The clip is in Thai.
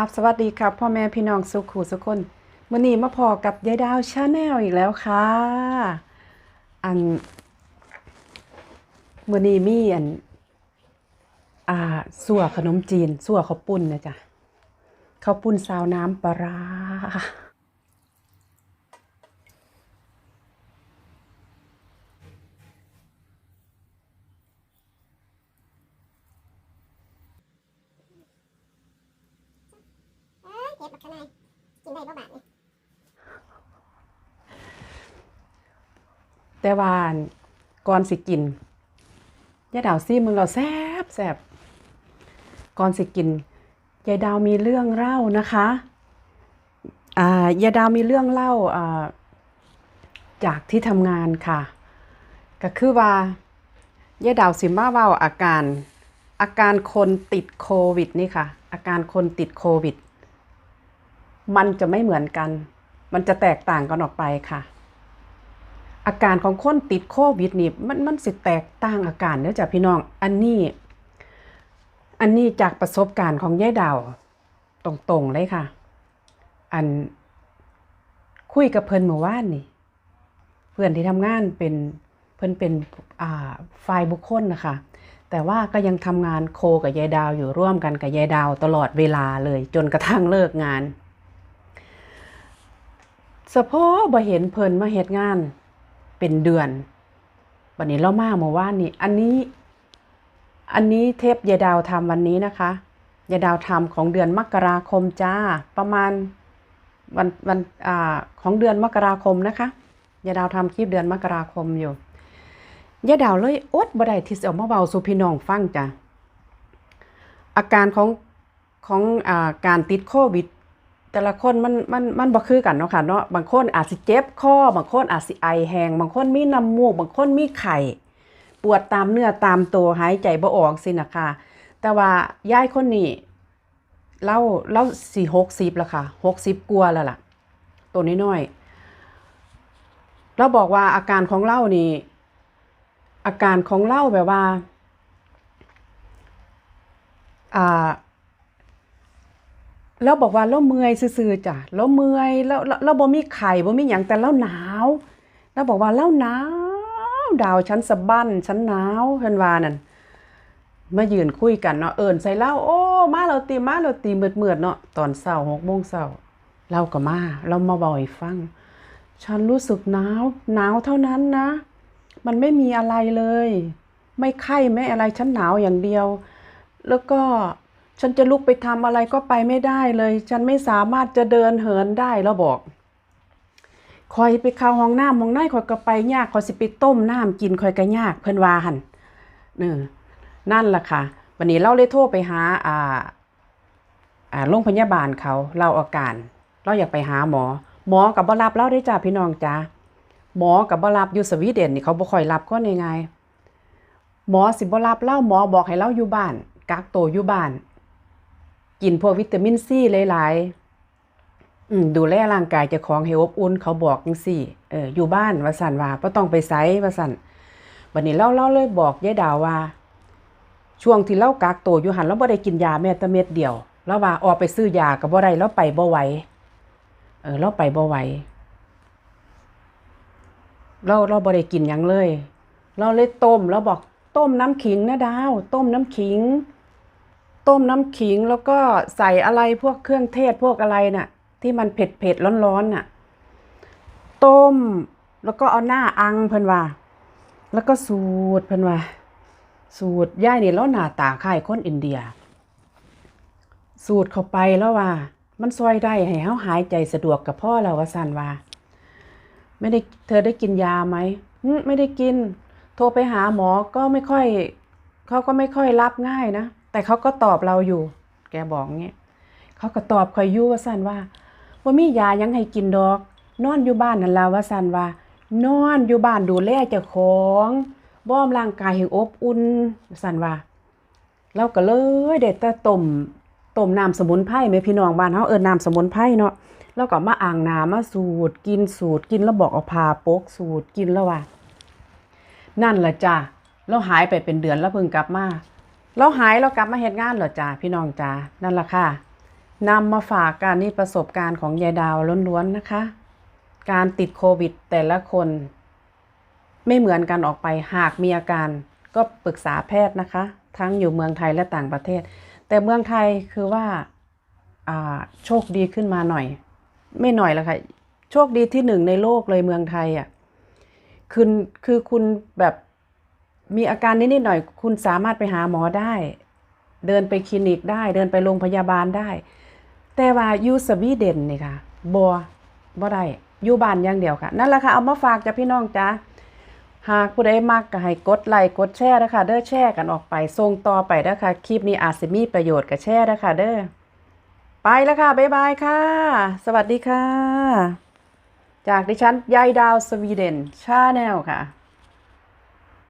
ราบสวัสดีครับพ่อแม่พี่น้องสุขูสุคนมื่อนี้มาพอกับยายดาวชาแนลอีกแล้วค่ะ อันมื่อนี้มีอัน อ่าสั่วขนมจีนสั่วข้าวปุ้นนะจ๊ะข้าวปุ้นซาวน้ำปลา เอ้ยเก็บบักขนายกินได้บ่บาทนี่แต่ว่านก่อนสิกินยายดาวซี่มึงเราแซบแซบก่อนสิกินยายดาวมีเรื่องเล่านะคะอ่ายายดาวมีเรื่องเล่าอ่าจากที่ทำงานค่ะ ก็คือว่ายายดาวสิมาเว้าอาการอาการคนติดโควิดนี่ค่ะ อาการคนติดโควิด มันจะไม่เหมือนกัน มันจะแตกต่างกันออกไปค่ะ อาการของคนติดโควิดนี่มันมันสิแตกต่างอาการเด้อจ้ะพี่น้อง อันนี้ อันนี้จากประสบการณ์ของยายดาวตรงๆเลยค่ะ อันคุยกับเพิ่นเมื่อวานนี่ เพื่อนที่ทำงานเป็นเพิ่นเป็นอ่าฝ่ายบุคคลนะคะแต่ว่าก็ยังทำงานโคกับยายดาวอยู่ร่วมกันกับยายดาวตลอดเวลาเลยจนกระทั่งเลิกงาน สะโพบ่เห็นเพิ่นมาเฮ็ดงาน เป็นเดือนวันนี้เรามาเมื่อวานนี้อันนี้ อันนี้เทปยายดาวทำวันนี้นะคะยายดาวทำของเดือนมกราคมจ้าประมาณวันวันอ่าของเดือนมกราคมนะคะยายดาวทำคลิปเดือนมกราคมอยู่ยายดาวเลยอดบ่ได้ที่จะเอามาเบาสู่พี่น้องฟังจ้ะอาการของของอ่าการติดโควิด แต่ละคนมันมันมันบ่คือกันเนาะค่ะเนาะบางคนอาจสิเจ็บคอบางคนอาจสิไอแหงบางคนมีน้ำมูก บางคนมีไข้ปวดตามเนื้อตามตัวหายใจบ่ออกสินะคะแต่ว่ายายคนนี้เล่าเล่าสี่หกสิบแล้วค่ะหกสิบกว่าแล้วล่ะ ตัวน้อยๆเราบอกว่าอาการของเล่านี่ อาการของเล่าแบบว่าอ่า แล้วบอกว่าเราเมื่อยซื่อๆจ้ะเราเมื่อยแล้วเราบ่มีไข่บ่มีหยังแต่เราหนาวแล้วบอกว่าเราหนาวดาวฉันสะบั้นฉันหนาวเพิ่นว่านั่นมายืนคุยกันเนาะเอิ้นใส่เราโอ้มาเราตีมาเราตีเมืดๆเนาะตอนเช้า6โมงเช้าเราก็มาเรามาบ่อยฟัง ฉันรู้สึกหนาวหนาวเท่านั้นนะ มันไม่มีอะไรเลย ไม่ไข้ไม่อะไรฉันหนาวอย่างเดียว แล้วก็ ฉันจะลุกไปทำอะไรก็ไปไม่ได้เลย ฉันไม่สามารถจะเดินเหินได้แล้วบอกคอยไปเข้าห้องน้ำห้องน้ำคอยก็ไปยากคอยสิไปต้มน้ำกินคอยก็ยากเพิ่อนว่าหันเนอนั่นล่ะค่ะ วันนี้เราเลยโทรไปหาอ่าอ่าโรงพยาบาลเขาเล่าอาการ เราอยากไปหาหมอ หมอกับบ่รับเราได้จ้าพี่น้องจ้าหมอกับบ่รับอยู่สวีเดนนี่เขาบ่ค่อยรับก็ยังไงหมอสิบ่รับเล่าหมอบอกให้เราอยู่บ้านกักตัวอยู่บ้าน กินพวกวิตามินซีหลายๆดูแลร่างกายจ้าของให้อบอุ่นเขาบอกจังซี่เอออยู่บ้านว่าสันว่าบ่ต้องไปไสว่าสันวันนี้เราเราเลยบอกยายดาวว่า ช่วงที่เรากักโตอยู่หันเราบ่ได้กินยาแม้แต่เม็ดเดียวแล้วว่าออกไปซื้อยาก็บ่ได้เราไปบ่ไหวเออเราไปบ่ไหวเราเราบ่ได้กินยังเลย เราเลยต้มเราบอกต้มน้ำขิงนะดาว ต้มน้ำขิง ต้มน้ำขิงแล้วก็ใส่อะไรพวกเครื่องเทศพวกอะไรน่ะ ที่มันเผ็ดเผ็ดร้อนร้อนๆน่ะ ต้มแล้วก็เอาหน้าอังเพิ่นว่า แล้วก็สูตรเพิ่นว่า สูตรย่ายนี่แล้วหน้าตาคล้ายคนอินเดีย สูตรเข้าไปแล้วว่า มันซอยได้ให้เฮาหายใจสะดวกกับพ่อแล้วว่าซั่นว่า ไม่ได้เธอได้กินยาไหมไม่ได้กิน โทรไปหาหมอก็ไม่ค่อยเขาก็ไม่ค่อยรับง่ายนะ แต่เขาก็ตอบเราอยู่ แกบอกเงี้ยเขาก็ตอบคอยยู่ว่าสันว่าว่ามียายังให้กินดอก นอนอยู่บ้านนั่นละว่าสันว่า นอนอยู่บ้านดูแลเจ้าของบ้อมร่างกายให้อบอุ่นสันว่าเราก็เลยเด็ดแต่ต้มต้มน้ำสมุนไพรแม่พี่น้องบ้านเฮาเอิ้นน้ำสมุนไพรเนาะแล้วก็มาอ่างน้ำมาสูตรกินสูตรกินแล้วบอกเอาพาโป๊กสูตรกินแล้วว่า นั่นแหละจ้ะเราหายไปเป็นเดือนแล้วเพิ่งกลับมา เราหายเรากลับมาเฮ็ดงานเหรอจ้าพี่น้องจ้านั่นละค่ะนำมาฝากการนี่ประสบการณ์ของยายดาวล้วนๆนะคะ การติดโควิดแต่ละคน ไม่เหมือนกันออกไปหากมีอาการก็ปรึกษาแพทย์นะคะ ทั้งอยู่เมืองไทยและต่างประเทศ แต่เมืองไทยคือว่าอ่าโชคดีขึ้นมาหน่อย ไม่หน่อยแล้วค่ะ โชคดีที่หนึ่งในโลกเลยเมืองไทยอะคือคือคุณแบบ มีอาการนิดๆหน่อย คุณสามารถไปหาหมอได้ เดินไปคลินิกได้ เดินไปโรงพยาบาลได้ แต่ว่าอยู่สวีเดนนี่ค่ะบ่บ่ได้อยู่บ้านอย่างเดียวค่ะ นั่นแหละค่ะ เอามาฝากจ้ะพี่น้องจ้าหากผู้ใดมักก็ให้กดไลค์กดแชร์นะคะเด้อแชร์กันออกไปส่งต่อไปเด้อค่ะคลิปนี้อาจสิมีประโยชน์กับแชร์เด้อค่ะเด้อไปแล้วค่ะ บ๊ายบายค่ะ สวัสดีค่ะ จากดิฉันยายดาวสวีเดนชาแนลค่ะ